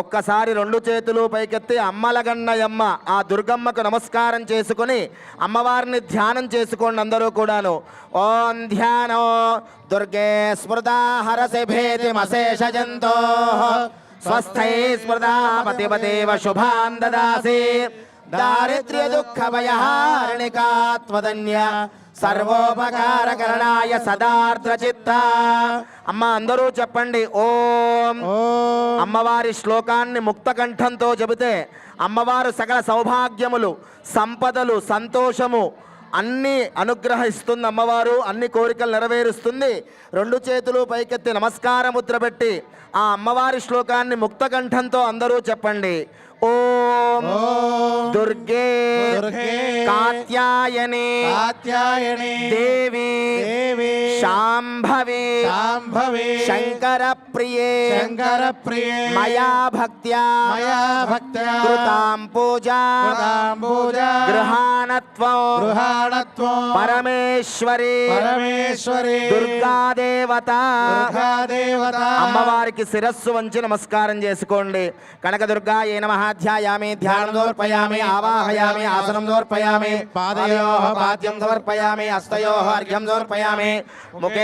ఒక్కసారి రెండు చేతులు పైకెత్తి అమ్మలగన్నయమ్మ ఆ దుర్గమ్మకు నమస్కారం చేసుకుని అమ్మవారిని ధ్యానం చేసుకోండి అందరూ కూడాను. ఓం ధ్యానో దుర్గే స్మృతా హరసి భేదిమశేష జంతో స్వస్థై స్మృతా పతిపదేవ శుభాం దదాసి. దారిద్ర్య దుఃఖ భయహారిణికాత్మధన్య సర్వోపకారకరణాయ సదార్ద్ర చిత్త అమ్మ అందరూ చెప్పండి ఓం. ఓం. అమ్మవారి శ్లోకాన్ని ముక్త కంఠంతో చెబితే అమ్మవారు సకల సౌభాగ్యములు సంపదలు సంతోషము అన్ని అనుగ్రహిస్తుంది అమ్మవారు అన్ని కోరికలు నెరవేరుస్తుంది. రెండు చేతులు పైకెత్తి నమస్కార ముద్ర పెట్టి ఆ అమ్మవారి శ్లోకాన్ని ముక్త కంఠంతో అందరూ చెప్పండి. ఓం. दुर्गे कात्यायने कात्यायने देवी देवी शाम्भवे शाम्भवे शंकर प्रिये शंकर प्रिये मया भक्त्या मया भक्त्या कृतां पूजा कृतां पूजा गृहा గృహాణత్వం. గృహాణత్వం. పరమేశ్వరి. పరమేశ్వరి. దుర్గాదేవత. దుర్గాదేవత. అమ్మవారికి శిరస్సు వంచి నమస్కారం చేసుకోండి. కనక దుర్గా ఏ నమహాధ్యాయామి ధ్యానం దోర్పయామి ఆవాహయామి ఆసనం దోర్పయామి పాదయో పాద్యం సమర్పయామి హస్తయో అర్ఘ్యం దోర్పయామి ముఖే